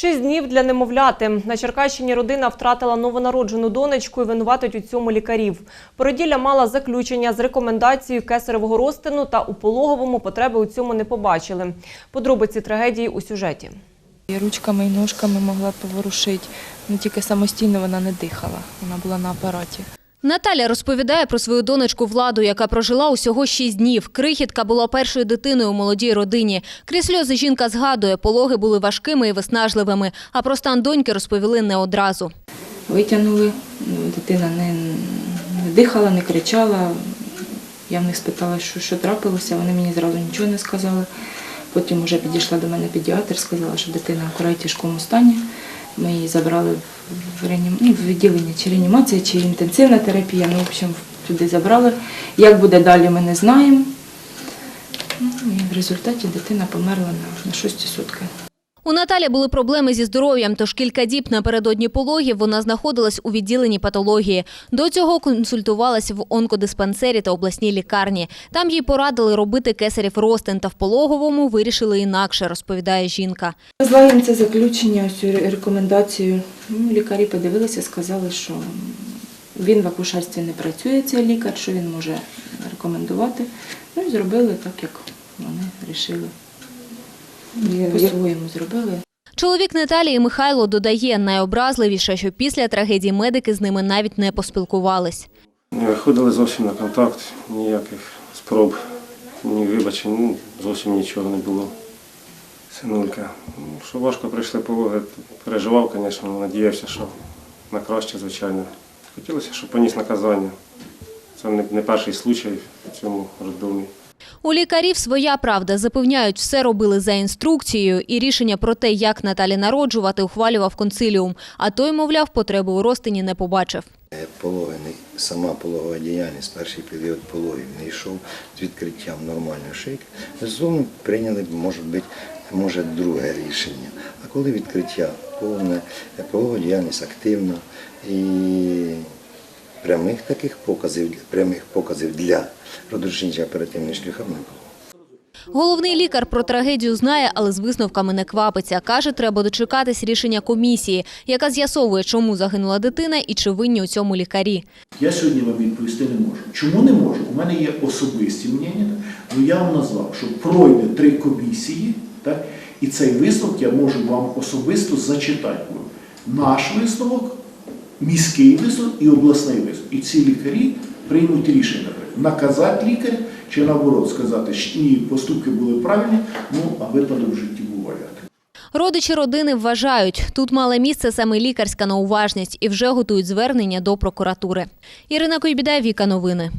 Шість днів для немовляти. На Черкащині родина втратила новонароджену донечку і винуватить у цьому лікарів. Породілля мала заключення з рекомендацією кесаревого розтину та у пологовому потреби у цьому не побачили. Подробиці трагедії у сюжеті. І ручками і ножками могла поворушити. Ну тільки самостійно вона не дихала. Вона була на апараті. Наталя розповідає про свою донечку Владу, яка прожила усього шість днів. Крихітка була першою дитиною у молодій родині. Крізь сльози жінка згадує, пологи були важкими і виснажливими, а про стан доньки розповіли не одразу. Витягнули, ну, дитина не, дихала, не кричала. Я в них спитала, що, що трапилося, вони мені зразу нічого не сказали. Потім вже підійшла до мене педіатр, сказала, що дитина в край тяжкому стані. Ми її забрали в, реанім... ну, в відділення чи реанімація, чи інтенсивна терапія. Ну, в общем, туди забрали. Як буде далі, ми не знаємо. Ну, і в результаті дитина померла на, на 6 сутки. У Наталі були проблеми зі здоров'ям, тож кілька діб напередодні пологів вона знаходилась у відділенні патології. До цього консультувалась в онкодиспансері та обласній лікарні. Там їй порадили робити кесарів ростин, та в пологовому вирішили інакше, розповідає жінка. Їм це заключення, цю рекомендацію. Ну, лікарі подивилися, сказали, що він в акушерстві не працює, цей лікар, що він може рекомендувати. Ну і зробили так, як вони вирішили. По-своєму зробили. Чоловік Наталії Михайло додає найобразливіше, що після трагедії медики з ними навіть не поспілкувались. Не виходили зовсім на контакт, ніяких спроб, ні вибачень, ну, зовсім нічого не було. Синулька. Ну, Що важко прийшли пологи, переживав, звісно, надіявся, що на краще, звичайно. Хотілося, щоб поніс наказання. Це не, не перший случай в цьому роддомі. У лікарів своя правда запевняють, все робили за інструкцією, і рішення про те, як Наталі народжувати, ухвалював консиліум. А той, мовляв, потреби у розтині не побачив. Е, Пологи, сама пологова діяльність, перший період пологів не йшов з відкриттям нормальної шийки. Безумовно, прийняли б, може бути, може друге рішення. А коли відкриття повне, е, пологова діяльність активна і прямих таких показів, прямих показів для родочинчих оперативних шляхів не було. Головний лікар про трагедію знає, але з висновками не квапиться. Каже, треба дочекатись рішення комісії, яка з'ясовує, чому загинула дитина і чи винні у цьому лікарі. Я сьогодні вам відповісти не можу. Чому не можу? У мене є особисті мнення, але я вам назвав, що пройде три комісії, так? і цей висновок я можу вам особисто зачитати. Наш висновок, міський визов і обласний визов. І ці лікарі приймуть рішення, наказати лікаря чи наоборот сказати, що ні, поступки були правильні, ну а випадок в житті був. Родичі родини вважають, тут мала місце саме лікарська неуважність і вже готують звернення до прокуратури. Ірина Койбіда, Віка Новини.